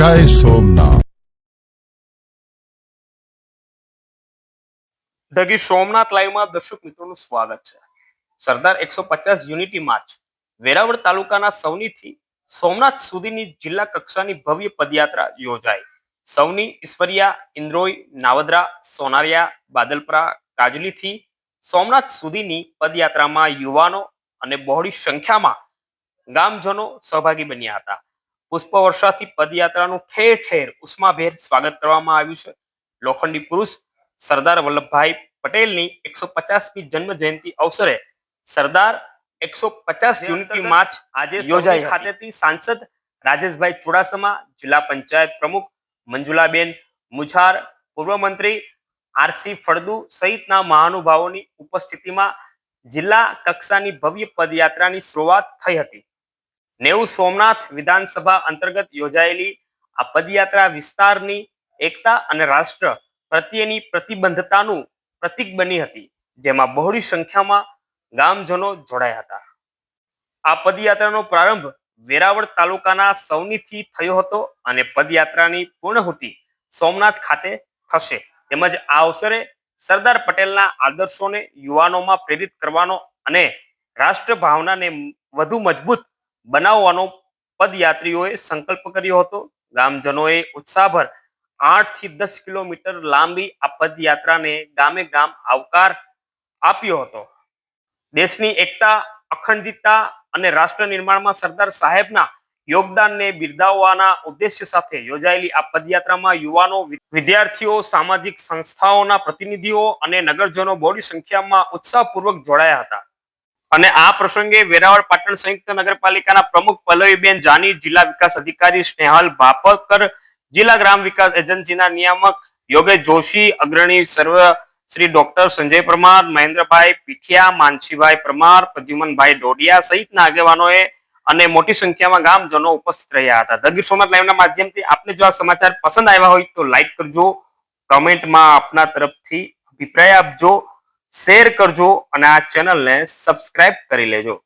જય સોમનાથ. ડગી સોમનાથ લાઈવમાં દર્શક મિત્રોનું સ્વાગત છે. સરદાર એકસો પચાસ યુનિટી માર્ચ, વેરાવળ તાલુકાના સૌનીથી સોમનાથ સુધીની જિલ્લા કક્ષાની ભવ્ય પદયાત્રા યોજાઈ. સૌની ઈશ્વરિયા, ઇન્દ્રોઈ, નાવદરા, સોનારિયા, બાદલપરા, કાજલીથી સોમનાથ સુધીની પદયાત્રામાં યુવાનો અને બહોળી સંખ્યામાં ગામજનો સહભાગી બન્યા હતા. પુષ્પ વર્ષાથી પદયાત્રાનું ઠેર ઠેર ઉષ્માભેર સ્વાગત કરવામાં આવ્યું છે. લોખંડી પુરુષ સરદાર વલ્લભભાઈ પટેલની એકસો પચાસમી જન્મ જયંતિ અવસરે સરદાર એકસો પચાસ યુનિટી માર્ચ આજે યોજાઈ ખાતેથી સાંસદ રાજેશભાઈ ચુડાસમા જિલ્લા પંચાયત પ્રમુખ મંજુલાબેન મુછાર પૂર્વ મંત્રી આરસી ફળદુ સહિતના મહાનુભાવોની ઉપસ્થિતિમાં જિલ્લા કક્ષાની ભવ્ય પદયાત્રાની શરૂઆત થઈ હતી. નેવું સોમનાથ વિધાનસભા અંતર્ગત યોજાયેલી આ પદયાત્રા વિસ્તારની એકતા અને રાષ્ટ્ર પ્રત્યેની પ્રતિબદ્ધતાનું પ્રતીક બની હતી, જેમાં બહોળી સંખ્યામાં ગામજનો જોડાયા હતા. આ પદયાત્રાનો પ્રારંભ વેરાવળ તાલુકાના સૌનીથી થયો હતો અને પદયાત્રાની પૂર્ણહુતિ સોમનાથ ખાતે થશે. તેમજ આ અવસરે સરદાર પટેલના આદર્શોને યુવાનોમાં પ્રેરિત કરવાનો અને રાષ્ટ્ર ભાવનાને વધુ મજબૂત બનાવવાનો પદયાત્રીઓએ સંકલ્પ કર્યો હતો. ગામજનોએ ઉત્સાહભર આઠથી દસ કિલોમીટર લાંબી આ પદયાત્રાને ગામે ગામ આવકાર આપ્યો હતો. દેશની એકતા, અખંડિતતા અને રાષ્ટ્ર નિર્માણમાં સરદાર સાહેબના યોગદાનને બિરદાવવાના ઉદ્દેશ્ય સાથે યોજાયેલી આ પદયાત્રામાં યુવાનો, વિદ્યાર્થીઓ, સામાજિક સંસ્થાઓના પ્રતિનિધિઓ અને નગરજનો બહોળી સંખ્યામાં ઉત્સાહપૂર્વક જોડાયા હતા. અને આ પ્રસંગે વેરાવળ પાટણ સંયુક્ત નગરપાલિકાના પ્રમુખ પલ્લવીબેન જાની, જિલ્લા વિકાસ અધિકારી સ્નેહલ ભાપકર જિલ્લા ગ્રામ વિકાસ એજન્સીના નિયામક યોગેશ જોશી, અગ્રણી સર્વ શ્રી ડોક્ટર સંજય પરમાર, મહેન્દ્રભાઈ પીઠિયા, માનસીભાઈ પરમાર, પ્રદ્યુમનભાઈ ડોડિયા સહિતના આગેવાનોએ અને મોટી સંખ્યામાં ગામજનો ઉપસ્થિત રહ્યા હતા. ધ ગીર સોમનાથ લાઈવના માધ્યમથી આપને જો આ સમાચાર પસંદ આવ્યા હોય તો લાઈક કરજો, કમેન્ટમાં આપના તરફથી અભિપ્રાય આપજો. શેર કરજો અને આ ચેનલને સબસ્ક્રાઇબ કરી લેજો.